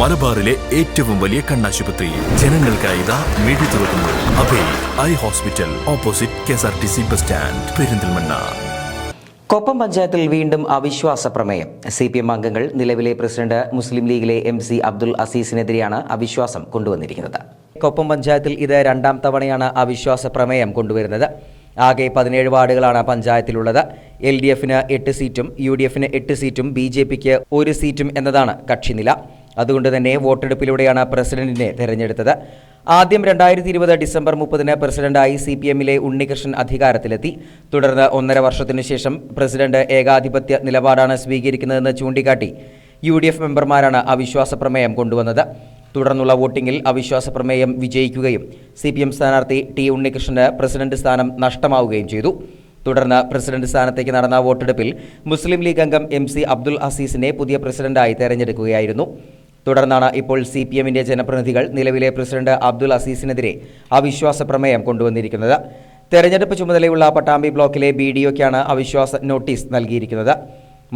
മലബാറിലെ ഏറ്റവും വലിയ കണ്ണാശുപത്രി. ജനങ്ങൾക്കായി ഇതാ മിഴി തുറക്കുന്നു. Abhay eye hospital opposite K S R T C bus stand Perinthalmanna. Koppam പഞ്ചായത്തിൽ വീണ്ടും അവിശ്വാസ പ്രമേയം. സി പി എം അംഗങ്ങൾ നിലവിലെ പ്രസിഡന്റ് മുസ്ലിം ലീഗിലെ എം സി അബ്ദുൽ അസീസിനെതിരെയാണ് അവിശ്വാസം കൊണ്ടുവന്നിരിക്കുന്നത്. കൊപ്പം പഞ്ചായത്തിൽ ഇത് രണ്ടാം തവണയാണ് അവിശ്വാസ പ്രമേയം കൊണ്ടുവരുന്നത്. ആകെ പതിനേഴ് വാർഡുകളാണ് പഞ്ചായത്തിലുള്ളത്. എൽ ഡി എഫിന് എട്ട് സീറ്റും യു ഡി എഫിന് എട്ട് സീറ്റും ബി ജെ പിക്ക് ഒരു സീറ്റും എന്നതാണ് കക്ഷിനില. അതുകൊണ്ട് തന്നെ വോട്ടെടുപ്പിലൂടെയാണ് പ്രസിഡന്റിനെ തെരഞ്ഞെടുത്തത്. ആദ്യം രണ്ടായിരത്തി ഇരുപത് ഡിസംബർ മുപ്പതിന് പ്രസിഡന്റായി സി പി എമ്മിലെ ഉണ്ണികൃഷ്ണൻ അധികാരത്തിലെത്തി. തുടർന്ന് ഒന്നര വർഷത്തിനു ശേഷം പ്രസിഡന്റ് ഏകാധിപത്യ നിലപാടാണ് സ്വീകരിക്കുന്നതെന്ന് ചൂണ്ടിക്കാട്ടി യു ഡി എഫ് മെമ്പർമാരാണ് അവിശ്വാസ പ്രമേയം കൊണ്ടുവന്നത്. തുടർന്നുള്ള വോട്ടിംഗിൽ അവിശ്വാസ പ്രമേയം വിജയിക്കുകയും സി പി എം സ്ഥാനാർത്ഥി ടി ഉണ്ണികൃഷ്ണന് പ്രസിഡന്റ് സ്ഥാനം നഷ്ടമാവുകയും ചെയ്തു. തുടർന്ന് പ്രസിഡന്റ് സ്ഥാനത്തേക്ക് നടന്ന വോട്ടെടുപ്പിൽ മുസ്ലിം ലീഗ് അംഗം എം സി അബ്ദുൽ അസീസിനെ പുതിയ പ്രസിഡന്റായി തെരഞ്ഞെടുക്കുകയായിരുന്നു. തുടർന്നാണ് ഇപ്പോൾ സി പി എമ്മിന്റെ ജനപ്രതിനിധികൾ നിലവിലെ പ്രസിഡന്റ് അബ്ദുൽ അസീസിനെതിരെ അവിശ്വാസ പ്രമേയം കൊണ്ടുവന്നിരിക്കുന്നത്. തെരഞ്ഞെടുപ്പ് ചുമതലയുള്ള പട്ടാമ്പി ബ്ലോക്കിലെ ബി ഡി അവിശ്വാസ നോട്ടീസ് നൽകിയിരിക്കുന്നത്.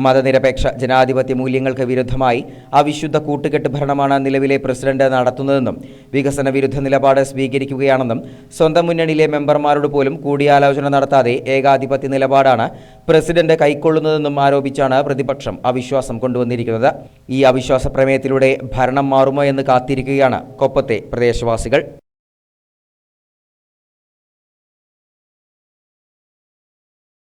മതനിരപേക്ഷ ജനാധിപത്യ മൂല്യങ്ങൾക്ക് വിരുദ്ധമായി അവിശുദ്ധ കൂട്ടുകെട്ട് ഭരണമാണ് നിലവിലെ പ്രസിഡന്റ് നടത്തുന്നതെന്നും വികസന വിരുദ്ധ നിലപാട് സ്വീകരിക്കുകയാണെന്നും സ്വന്തം മുന്നണിയിലെ മെമ്പർമാരോട് പോലും കൂടിയാലോചന നടത്താതെ ഏകാധിപത്യ നിലപാടാണ് പ്രസിഡന്റ് കൈക്കൊള്ളുന്നതെന്നും ആരോപിച്ചാണ് പ്രതിപക്ഷം അവിശ്വാസം കൊണ്ടുവന്നിരിക്കുന്നത്. ഈ അവിശ്വാസ പ്രമേയത്തിലൂടെ ഭരണം മാറുമോ എന്ന് കാത്തിരിക്കുകയാണ് കൊപ്പത്തെ പ്രദേശവാസികൾ.